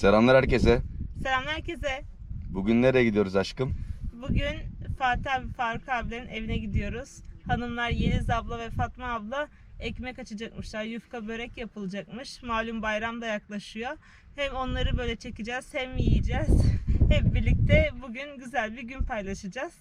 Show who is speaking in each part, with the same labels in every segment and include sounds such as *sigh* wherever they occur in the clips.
Speaker 1: Selamlar herkese.
Speaker 2: Selam herkese.
Speaker 1: Bugün nereye gidiyoruz aşkım?
Speaker 2: Bugün Fatih abi, Faruk abilerin evine gidiyoruz. Hanımlar Yeliz abla ve Fatma abla ekmek açacakmışlar. Yufka börek yapılacakmış. Malum bayram da yaklaşıyor. Hem onları böyle çekeceğiz hem yiyeceğiz. *laughs* Hep birlikte bugün güzel bir gün paylaşacağız.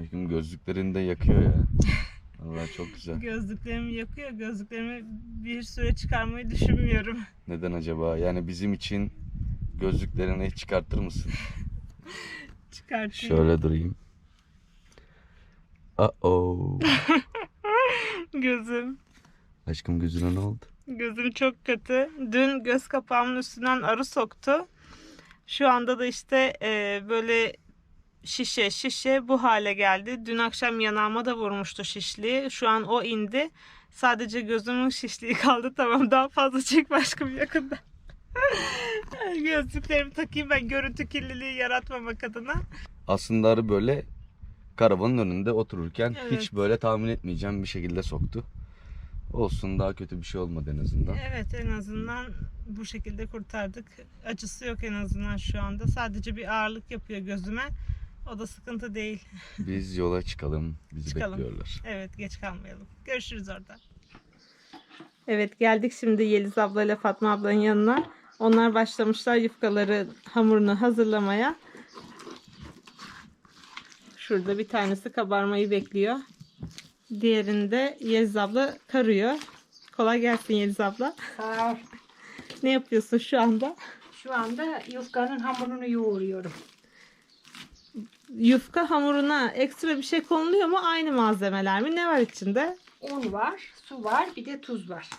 Speaker 1: Aşkım gözlüklerini de yakıyor ya. *laughs* Allah çok güzel.
Speaker 2: Gözlüklerimi yakıyor. Gözlüklerimi bir süre çıkarmayı düşünmüyorum.
Speaker 1: Neden acaba? Yani bizim için gözlüklerini hiç çıkartır mısın? *laughs*
Speaker 2: Çıkartayım.
Speaker 1: Şöyle durayım. Uh-oh. *laughs*
Speaker 2: Gözüm.
Speaker 1: Aşkım gözüne ne oldu?
Speaker 2: Gözüm çok kötü. Dün göz kapağımın üstünden arı soktu. Şu anda da işte e, böyle şişe şişe bu hale geldi. Dün akşam yanağıma da vurmuştu şişliği. Şu an o indi. Sadece gözümün şişliği kaldı. Tamam daha fazla çek aşkım yakında. *laughs* Gözlüklerimi takayım ben görüntü kirliliği yaratmamak adına.
Speaker 1: Aslında arı böyle karavanın önünde otururken
Speaker 2: Evet.
Speaker 1: hiç böyle tahmin etmeyeceğim bir şekilde soktu. Olsun daha kötü bir şey olmadı en azından.
Speaker 2: Evet en azından bu şekilde kurtardık. Acısı yok en azından şu anda. Sadece bir ağırlık yapıyor gözüme. O da sıkıntı değil.
Speaker 1: Biz yola çıkalım. Bizi
Speaker 2: Çıkalım.
Speaker 1: bekliyorlar.
Speaker 2: Evet geç kalmayalım. Görüşürüz orada. Evet geldik şimdi Yeliz abla ile Fatma ablanın yanına. Onlar başlamışlar yufkaları hamurunu hazırlamaya. Şurada bir tanesi kabarmayı bekliyor. Diğerinde Yeliz abla karıyor. Kolay gelsin Yeliz abla.
Speaker 3: Sağ ol.
Speaker 2: Ne yapıyorsun şu anda?
Speaker 3: Şu anda yufkanın hamurunu yoğuruyorum.
Speaker 2: Yufka hamuruna ekstra bir şey konuluyor mu? Aynı malzemeler mi? Ne var içinde?
Speaker 3: Un var, su var, bir de tuz var.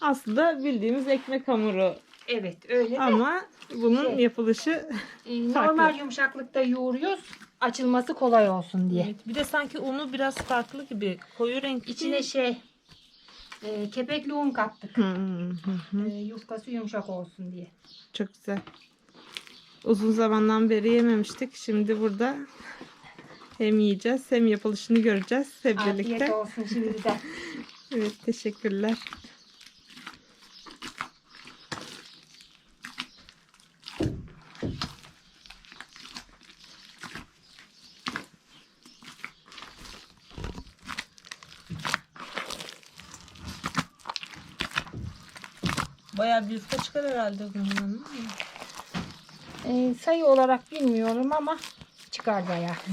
Speaker 2: Aslında bildiğimiz ekmek hamuru
Speaker 3: Evet, öyle de
Speaker 2: ama bunun
Speaker 3: Şey.
Speaker 2: yapılışı
Speaker 3: e,
Speaker 2: farklı.
Speaker 3: normal yumuşaklıkta yoğuruyoruz. Açılması kolay olsun diye.
Speaker 2: bir de sanki unu biraz farklı gibi koyu renk
Speaker 3: İçine şey e, kepekli un kattık.
Speaker 2: Hı, hı, hı.
Speaker 3: E, yufkası yumuşak olsun diye.
Speaker 2: çok güzel. Uzun zamandan beri yememiştik. Şimdi burada hem yiyeceğiz hem yapılışını göreceğiz hep birlikte.
Speaker 3: Afiyet olsun şimdiden. *laughs*
Speaker 2: Evet teşekkürler. Bayağı bir yufka çıkar herhalde bundan.
Speaker 3: E, sayı olarak bilmiyorum ama çıkar bayağı. *laughs*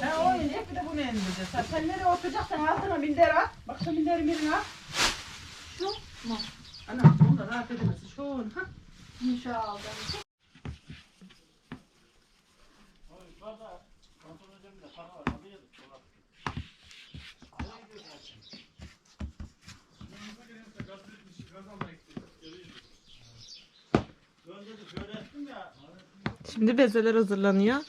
Speaker 4: Ha o inecek bir de bunu indireceğiz. Ha, sen nereye oturacaksın altına minder at. Bak şu minderi birine at. Şu mu? Ana da rahat edemezsin. Şu ha.
Speaker 5: inşallah.
Speaker 2: Şimdi bezeler hazırlanıyor.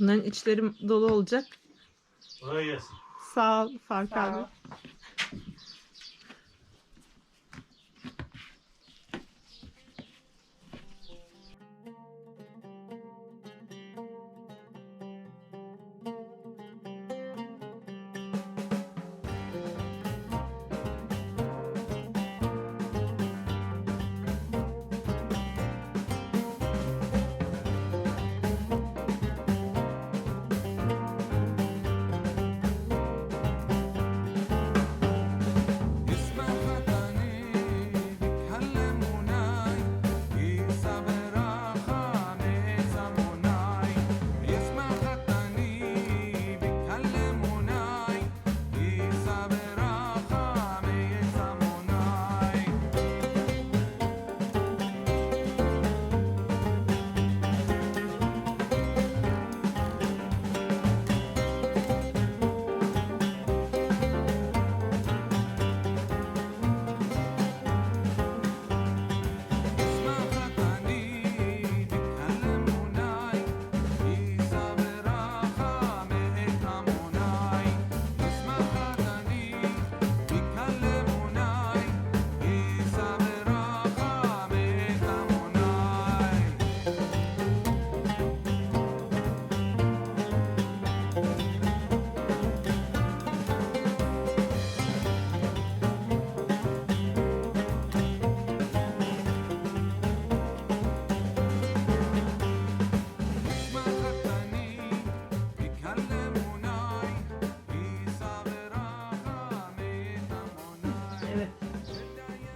Speaker 2: Bunların içleri dolu olacak.
Speaker 6: Kolay gelsin.
Speaker 2: Sağ ol Fark
Speaker 3: Sağ
Speaker 2: abi.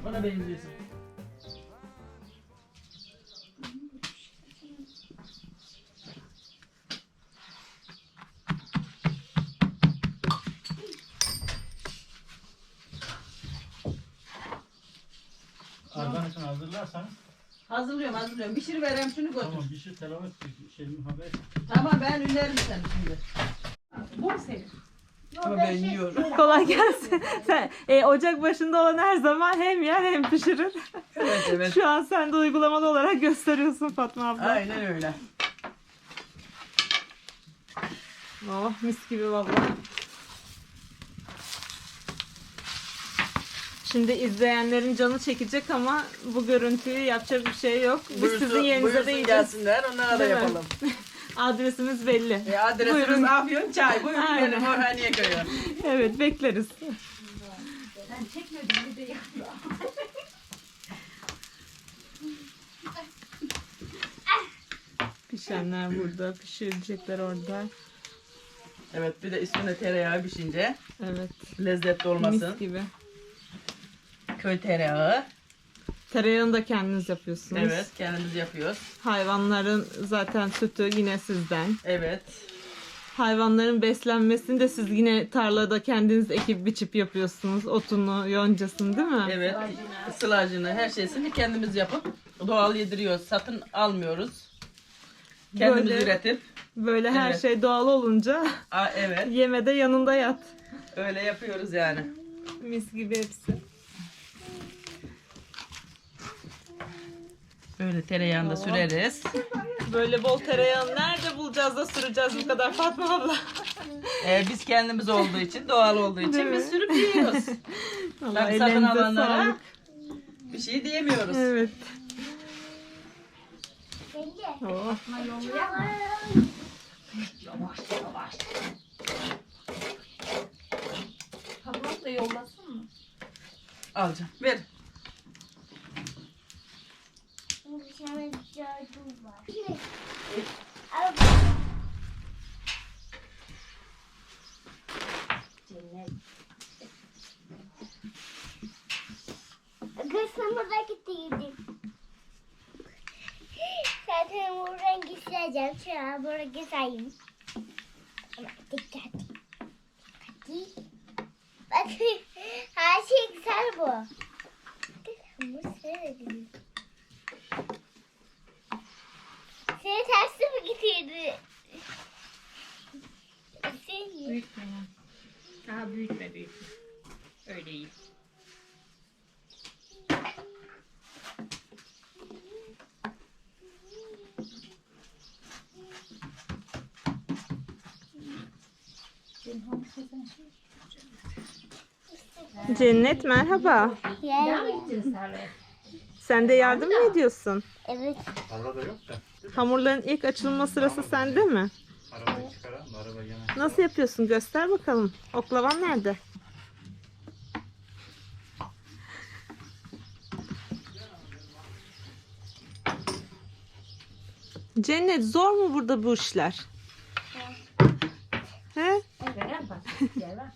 Speaker 4: Bana benziyorsun.
Speaker 6: İçin hazırlarsanız
Speaker 4: Hazırlıyorum hazırlıyorum. Pişir vereyim şunu götür.
Speaker 6: tamam bir şey telavet şey haber.
Speaker 4: Tamam ben ünlerim seni şimdi. Bu senin. Ama ben yiyorum. *laughs*
Speaker 2: Kolay gelsin. *laughs* Sen, e, ocak başında olan her zaman hem yer hem pişirir.
Speaker 4: Evet evet. *laughs*
Speaker 2: Şu an sen de uygulamalı olarak gösteriyorsun Fatma abla.
Speaker 4: Aynen öyle.
Speaker 2: Oh mis gibi valla. Şimdi izleyenlerin canı çekecek ama bu görüntüyü yapacak bir şey yok. Biz sizin yerinize de yiyeceğiz.
Speaker 4: gelsinler onlara da
Speaker 2: Değil mi?
Speaker 4: yapalım.
Speaker 2: Adresimiz belli.
Speaker 4: E, adresimiz
Speaker 2: Buyurun.
Speaker 4: Afyon Çay. Buyurun
Speaker 2: Aynen.
Speaker 4: benim Orhaniye köyü.
Speaker 2: Evet bekleriz.
Speaker 5: Ben çekmedim bir de.
Speaker 2: Pişenler burada, pişirecekler orada.
Speaker 4: Evet bir de üstüne tereyağı pişince
Speaker 2: Evet.
Speaker 4: lezzetli olmasın.
Speaker 2: Mis gibi.
Speaker 4: Köy tereyağı.
Speaker 2: Tereyağını da kendiniz yapıyorsunuz.
Speaker 4: Evet kendimiz yapıyoruz.
Speaker 2: Hayvanların zaten sütü yine sizden.
Speaker 4: Evet.
Speaker 2: Hayvanların beslenmesini de siz yine tarlada kendiniz ekip biçip yapıyorsunuz. Otunu, yoncasını değil mi?
Speaker 4: Evet. Sılacını her şeysini kendimiz yapıp doğal yediriyoruz. Satın almıyoruz. Kendimiz
Speaker 2: Böyle-
Speaker 4: üretip.
Speaker 2: Böyle her
Speaker 4: Evet.
Speaker 2: şey doğal olunca
Speaker 4: Aa, evet.
Speaker 2: yemede yanında yat.
Speaker 4: Öyle yapıyoruz yani.
Speaker 2: Mis gibi hepsi.
Speaker 4: Böyle tereyağını da süreriz.
Speaker 2: Böyle bol tereyağını nerede bulacağız da süreceğiz bu kadar Fatma abla?
Speaker 4: Ee, biz kendimiz olduğu için, doğal olduğu için biz sürüp yiyoruz. *laughs* Tabii satın
Speaker 2: ellerinize
Speaker 4: alanlara
Speaker 2: sağlık.
Speaker 4: bir şey diyemiyoruz.
Speaker 2: Evet. Oh.
Speaker 5: Tabak da yollasın mı?
Speaker 4: Alacağım. Ver.
Speaker 7: Kısmıma da gittiydim. Zaten buradan gideceğim. Şu an buraya gideyim. Ama dikkat. Hadi. Bak her şey güzel bu. Seni tersi mi getirdi?
Speaker 3: Büyütme. Daha büyütme büyütme. Öyle iyi.
Speaker 2: Cennet merhaba. Sen de yardım mı ediyorsun?
Speaker 7: Evet.
Speaker 6: Arada yok da.
Speaker 2: Hamurların ilk açılma sırası sende mi?
Speaker 6: Arabayı çıkaralım araba yana.
Speaker 2: Nasıl yapıyorsun? Göster bakalım. Oklavan nerede? Cennet zor mu burada bu işler? He?
Speaker 3: Veren bak. Gel bak.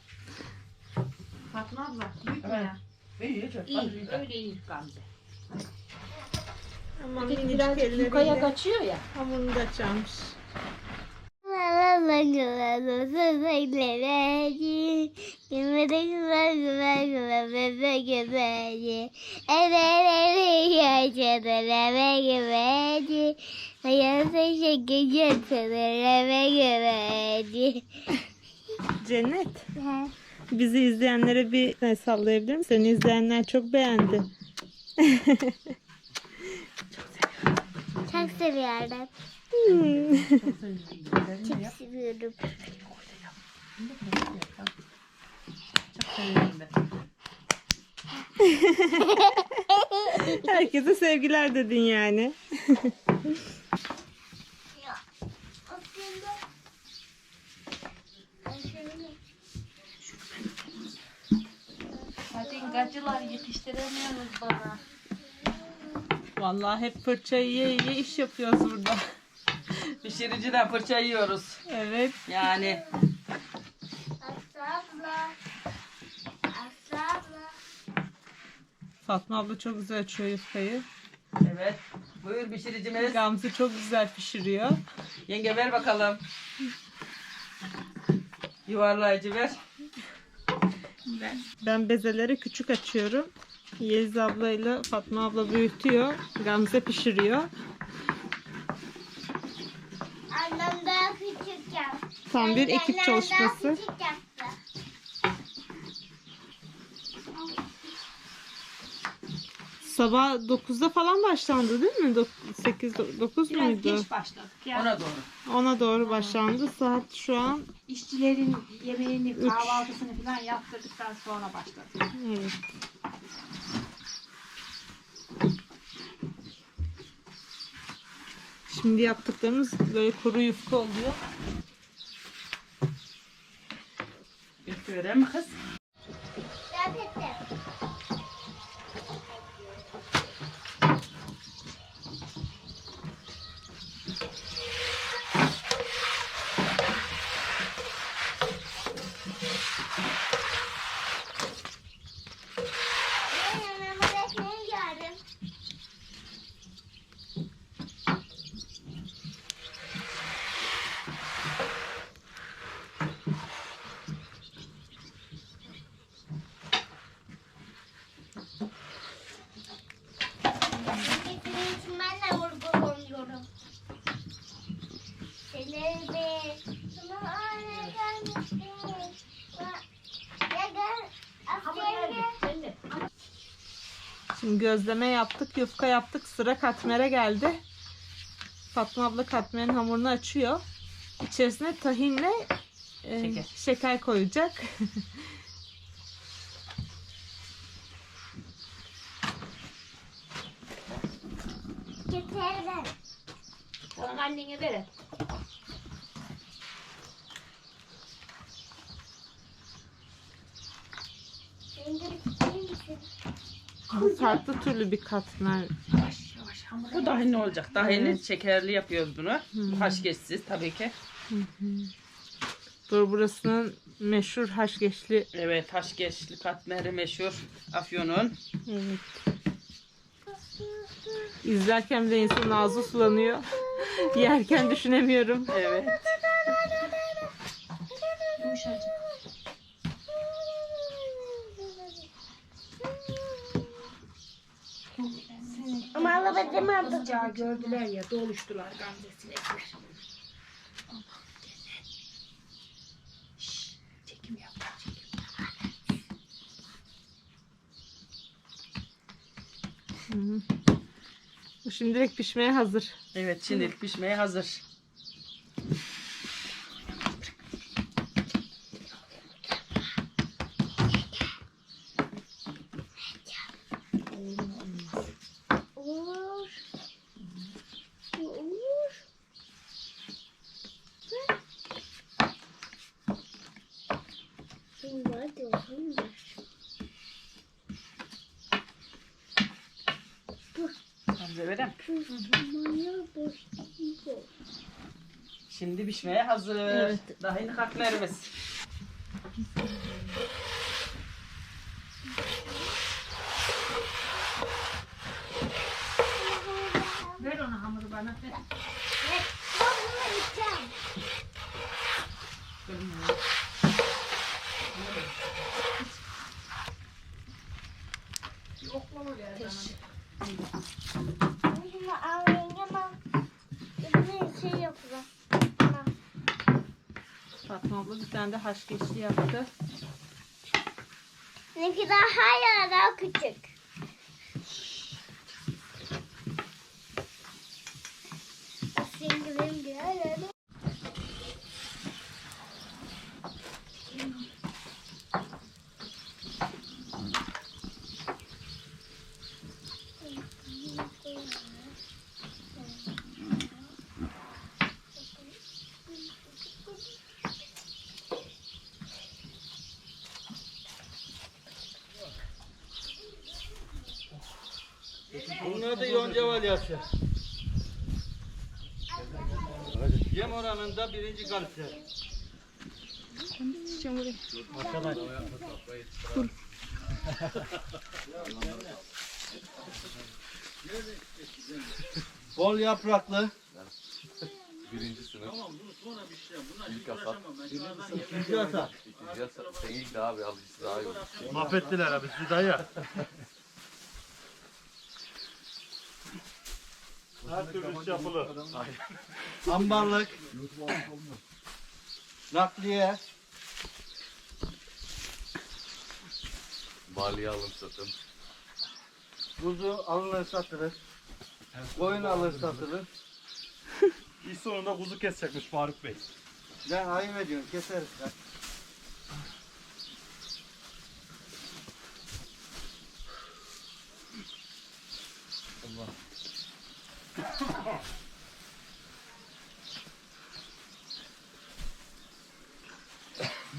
Speaker 3: Fatma abla büyütme ya.
Speaker 4: İyi, çok
Speaker 3: İyi. Öyle iyi Gamze.
Speaker 2: Aman
Speaker 3: Bir de
Speaker 2: minicik
Speaker 3: biraz
Speaker 2: elleriyle
Speaker 3: yukarıya kaçıyor ya.
Speaker 2: hamurunu da açarmış. Cennet, bizi izleyenlere bir sallayabilir misin? Seni izleyenler çok beğendi.
Speaker 7: Çok seviyorum.
Speaker 2: Hmm.
Speaker 7: Çok seviyorum.
Speaker 2: Herkese sevgiler dedin yani. *laughs*
Speaker 3: Hadi gacılar yetiştiremiyorsunuz bana.
Speaker 2: Vallahi hep fırça yiye yiye iş yapıyoruz burada. *laughs*
Speaker 4: Pişiriciden fırça yiyoruz.
Speaker 2: Evet.
Speaker 4: Yani
Speaker 7: Aslı abla. Aslı abla.
Speaker 2: Fatma abla çok güzel açıyor yufkayı.
Speaker 4: Evet. Buyur pişiricimiz.
Speaker 2: Gamze çok güzel pişiriyor.
Speaker 4: Yenge ver bakalım. Yuvarlayıcı ver.
Speaker 2: Ben bezeleri küçük açıyorum. Yeliz ablayla Fatma abla büyütüyor. Gamze pişiriyor.
Speaker 7: Annem daha küçük yaptı.
Speaker 2: Tam bir ekip
Speaker 7: Annemler daha
Speaker 2: çalışması.
Speaker 7: küçük.
Speaker 2: Sabah 9'da falan başlandı değil mi? 8 9
Speaker 5: Biraz
Speaker 2: muydu?
Speaker 5: geç başladık ya.
Speaker 4: Ona doğru.
Speaker 2: Ona doğru başlandı. Saat şu an
Speaker 5: İşçilerin yemeğini, kahvaltısını falan yaptırdıktan sonra başladık.
Speaker 2: evet. Şimdi yaptıklarımız böyle kuru yufka oluyor.
Speaker 4: Üflüyorum mi kız?
Speaker 7: Zaten Ben yanıma ekmeği gördüm. Getirdiğin için ben de vurgulamıyorum. Seni bir sana anne gelmişti. Ya gel. Aferin.
Speaker 2: Şimdi gözleme yaptık, yufka yaptık. Sıra katmere geldi. Fatma abla katmerin hamurunu açıyor. İçerisine tahinle e,
Speaker 4: Şeker.
Speaker 2: şeker koyacak.
Speaker 7: Getirdim.
Speaker 5: Tamam annene ver. et.
Speaker 7: Beni de bitirir misin?
Speaker 2: Bu farklı türlü bir katmer.
Speaker 5: Yavaş yavaş hamur.
Speaker 4: Bu dahi ne olacak? Dahili
Speaker 2: Evet.
Speaker 4: şekerli yapıyoruz bunu. Bu haşkeşsiz tabii ki.
Speaker 2: Bu burasının meşhur haşgeçli.
Speaker 4: Evet haşkeşli katmeri meşhur Afyon'un.
Speaker 2: Evet. İzlerken bile insanın ağzı sulanıyor. Yerken düşünemiyorum.
Speaker 4: Evet.
Speaker 5: Yumuşacık.
Speaker 7: Aldım.
Speaker 5: Kızcağı gördüler ya doluştular gamzesinekiler. Şşş, Çekim yap. çekim.
Speaker 2: Hı. Bu şimdilik pişmeye hazır.
Speaker 4: Evet şimdilik pişmeye hazır.
Speaker 7: Maya boş.
Speaker 4: Şimdi pişmeye hazır.
Speaker 2: Evet.
Speaker 4: Dahili katmerimiz.
Speaker 5: Ver ona hamuru bana. Ver.
Speaker 7: Ben bunu içeceğim. Bunu al yengem al. Bunu şey yapalım. Tamam.
Speaker 2: Fatma abla bir tane de haşgeçli yaptı.
Speaker 7: Seninki daha hala daha küçük. Seninki benim hala daha-
Speaker 8: Bunlar da yonca valyası. Yem oranında birinci kalite.
Speaker 6: Arkadaş.
Speaker 8: Bol yapraklı.
Speaker 1: Birinci sınıf. İlk asat.
Speaker 8: İkinci atar.
Speaker 1: İkinci asat. Sen ilk de abi alıcısı daha yok.
Speaker 6: Mahvettiler abi sizi dayı. Her türlü iş yapılır.
Speaker 8: Ambarlık. Nakliye.
Speaker 1: Balya alım satım.
Speaker 8: Kuzu alınır satılır. Koyun alır satılır.
Speaker 6: İş sonunda kuzu kesecekmiş Faruk Bey.
Speaker 8: Ben ayıp ediyorum keseriz.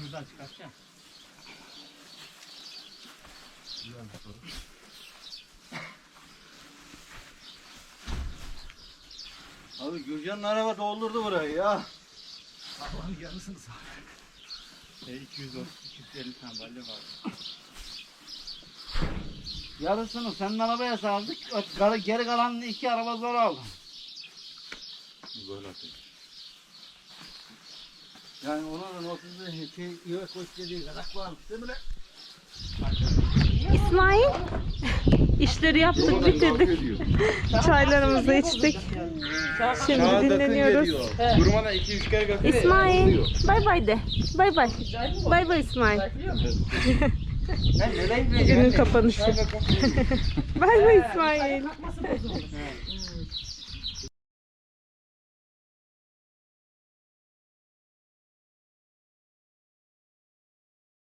Speaker 6: Buradan çıkartacağım.
Speaker 8: Abi Gürcan'ın araba doldurdu burayı ya.
Speaker 6: Allah'ın yarısını sağ. E, 230 250 tane balya var.
Speaker 8: Yarısını senin arabaya sardık. Geri kalan iki araba zor aldım.
Speaker 1: Böyle atayım.
Speaker 8: Yani onun 30 şey yok koş dediği kadar varmış değil mi lan?
Speaker 2: İsmail. İşleri yaptık, bitirdik. *laughs* Çaylarımızı içtik. Şimdi dinleniyoruz.
Speaker 1: İki üç kere götürüyor.
Speaker 2: İsmail, bay bay de. Bay bay. Bay bay İsmail. Günün kapanışı. *laughs* bay bay İsmail.